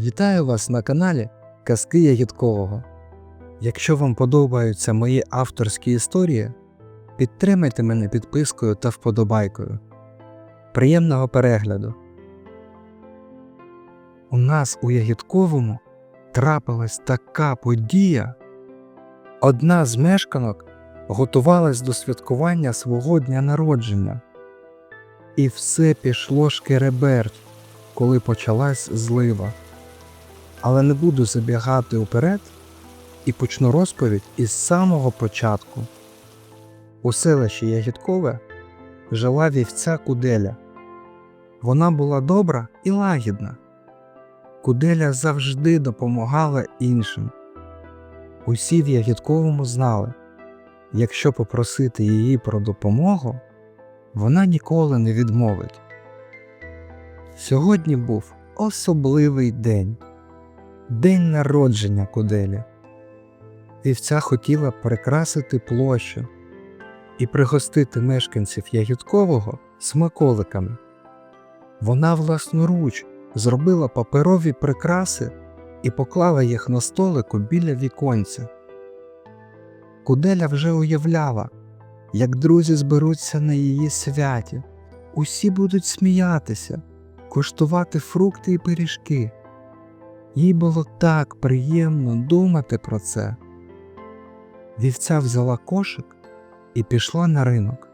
Вітаю вас на каналі Казки Ягідкового. Якщо вам подобаються мої авторські історії, підтримайте мене підпискою та вподобайкою. Приємного перегляду! У нас у Ягідковому трапилась така подія. Одна з мешканок готувалась до святкування свого дня народження. І все пішло шкереберть, коли почалась злива. Але не буду забігати уперед і почну розповідь із самого початку. У селищі Ягідкове жила вівця Куделя. Вона була добра і лагідна. Куделя завжди допомагала іншим. Усі в Ягідковому знали, якщо попросити її про допомогу, вона ніколи не відмовить. Сьогодні був особливий день день народження Куделі. Вівця хотіла прикрасити площу і пригостити мешканців Ягідкового смаколиками. Вона власноруч зробила паперові прикраси і поклала їх на столику біля віконця. Куделя вже уявляла, як друзі зберуться на її святі. Усі будуть сміятися, куштувати фрукти і пиріжки. Їй було так приємно думати про це. Вівця взяла кошик і пішла на ринок.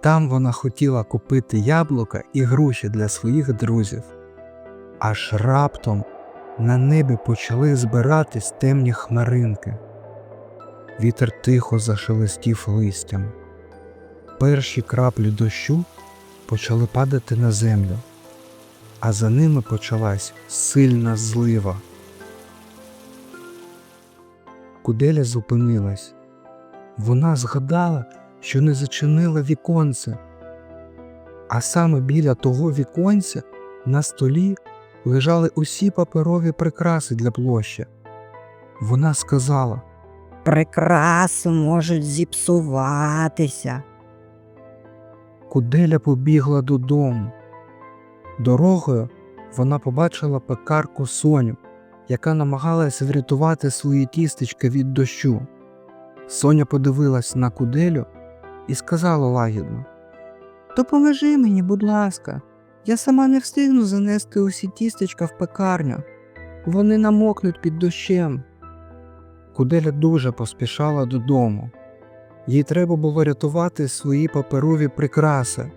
Там вона хотіла купити яблука і груші для своїх друзів. Аж раптом на небі почали збиратись темні хмаринки. Вітер тихо зашелестів листям. Перші краплі дощу почали падати на землю, а за ними почалась сильна злива. Куделя зупинилась. Вона згадала, що не зачинила віконце, а саме біля того віконця на столі лежали усі паперові прикраси для площі. Вона сказала Прикраси можуть зіпсуватися. Куделя побігла додому. Дорогою вона побачила пекарку Соню, яка намагалась врятувати свої тістечка від дощу. Соня подивилась на куделю і сказала лагідно Допоможи мені, будь ласка, я сама не встигну занести усі тістечка в пекарню. Вони намокнуть під дощем. Куделя дуже поспішала додому. Їй треба було рятувати свої паперові прикраси,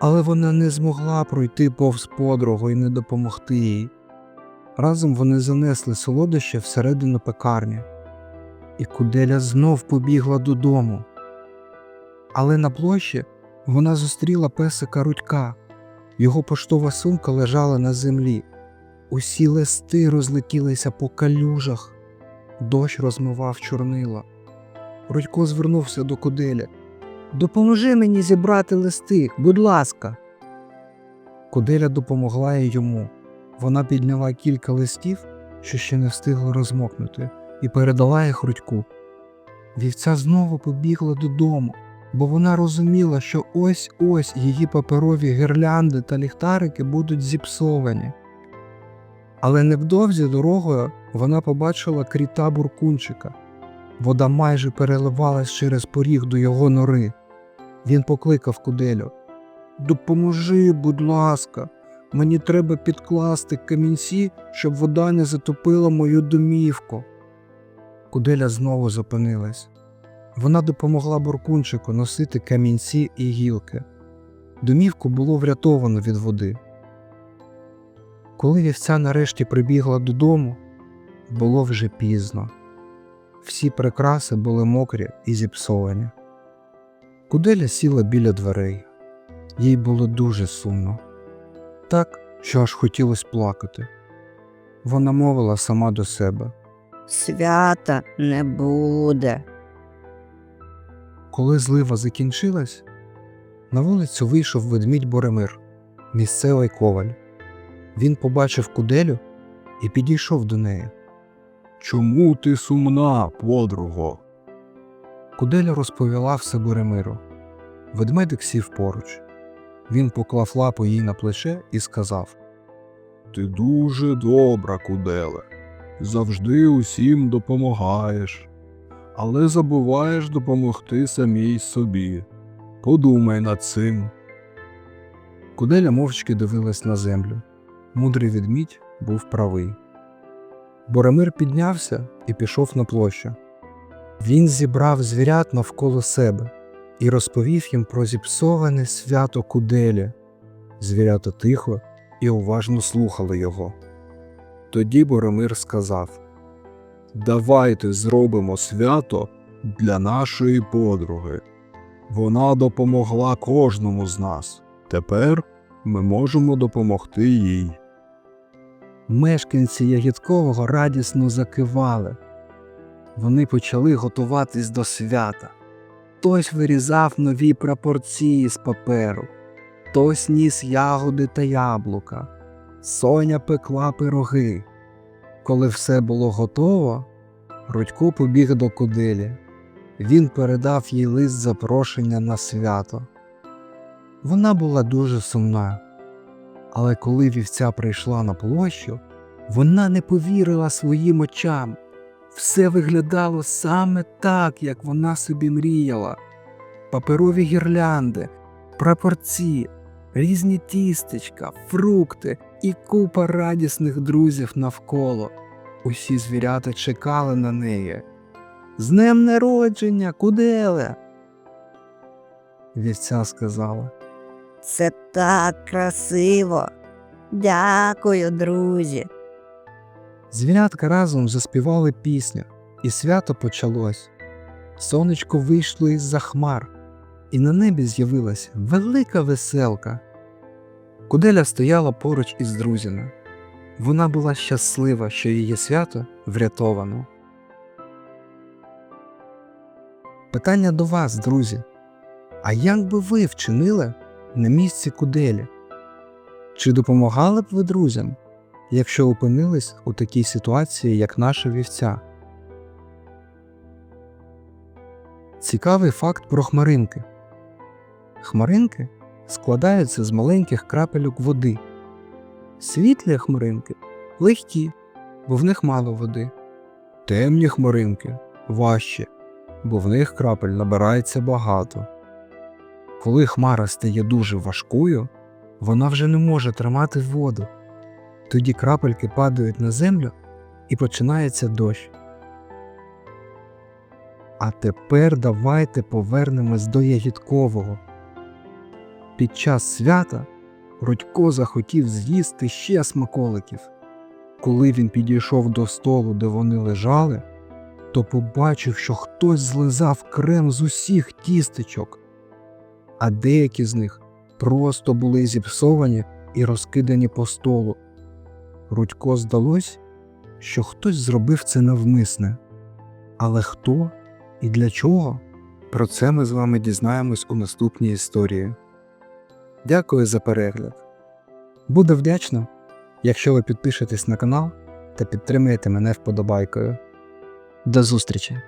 але вона не змогла пройти повз подругу і не допомогти їй. Разом вони занесли солодощі всередину пекарні, і Куделя знов побігла додому. Але на площі вона зустріла песика Рудька. Його поштова сумка лежала на землі. Усі листи розлетілися по калюжах, дощ розмивав чорнила. Рудько звернувся до Куделя. Допоможи мені зібрати листи, будь ласка. Куделя допомогла йому. Вона підняла кілька листів, що ще не встигли розмокнути, і передала їх Рудьку. Вівця знову побігла додому, бо вона розуміла, що ось ось її паперові гірлянди та ліхтарики будуть зіпсовані. Але невдовзі дорогою вона побачила кріта буркунчика. Вода майже переливалась через поріг до його нори. Він покликав куделю. Допоможи, будь ласка, мені треба підкласти камінці, щоб вода не затопила мою домівку. Куделя знову зупинилась. Вона допомогла буркунчику носити камінці і гілки. Домівку було врятовано від води. Коли вівця нарешті прибігла додому, було вже пізно. Всі прикраси були мокрі і зіпсовані. Куделя сіла біля дверей. Їй було дуже сумно. Так, що аж хотілося плакати. Вона мовила сама до себе. Свята не буде. Коли злива закінчилась, на вулицю вийшов ведмідь Боремир, місцевий коваль. Він побачив куделю і підійшов до неї. Чому ти сумна, подруго? Куделя розповіла все Боремиру. Ведмедик сів поруч. Він поклав лапу їй на плече і сказав Ти дуже добра, куделе. Завжди усім допомагаєш, але забуваєш допомогти самій собі. Подумай над цим. Куделя мовчки дивилась на землю. Мудрий відмідь був правий. Боремир піднявся і пішов на площу. Він зібрав звірят навколо себе і розповів їм про зіпсоване свято Куделі. Звірята тихо і уважно слухали його. Тоді Боремир сказав Давайте зробимо свято для нашої подруги. Вона допомогла кожному з нас. Тепер ми можемо допомогти їй. Мешканці Ягідкового радісно закивали. Вони почали готуватись до свята. Хтось вирізав нові прапорції з паперу, хтось ніс ягоди та яблука. Соня пекла пироги. Коли все було готово, Рудько побіг до куделі. Він передав їй лист запрошення на свято. Вона була дуже сумна. Але коли вівця прийшла на площу, вона не повірила своїм очам. Все виглядало саме так, як вона собі мріяла. Паперові гірлянди, прапорці, різні тістечка, фрукти і купа радісних друзів навколо. Усі звірята чекали на неї. З днем народження, куделе. Вівця сказала. Це так красиво. Дякую, друзі. Звірятка разом заспівали пісню, і свято почалось. Сонечко вийшло із-за хмар, і на небі з'явилася велика веселка. Куделя стояла поруч із друзями. Вона була щаслива, що її свято врятовано. Питання до вас, друзі. А як би ви вчинили на місці куделі? Чи допомагали б ви друзям? Якщо опинились у такій ситуації, як наша вівця. Цікавий факт про хмаринки. Хмаринки складаються з маленьких крапельок води. Світлі хмаринки легкі, бо в них мало води. Темні хмаринки важчі, бо в них крапель набирається багато. Коли хмара стає дуже важкою, вона вже не може тримати воду. Тоді крапельки падають на землю і починається дощ. А тепер давайте повернемось до Ягідкового. Під час свята Рудько захотів з'їсти ще смаколиків. Коли він підійшов до столу, де вони лежали, то побачив, що хтось злизав крем з усіх тістечок, а деякі з них просто були зіпсовані і розкидані по столу. Рудько здалось, що хтось зробив це навмисне. Але хто і для чого? Про це ми з вами дізнаємось у наступній історії. Дякую за перегляд. Буде вдячна, якщо ви підпишетесь на канал та підтримаєте мене вподобайкою. До зустрічі!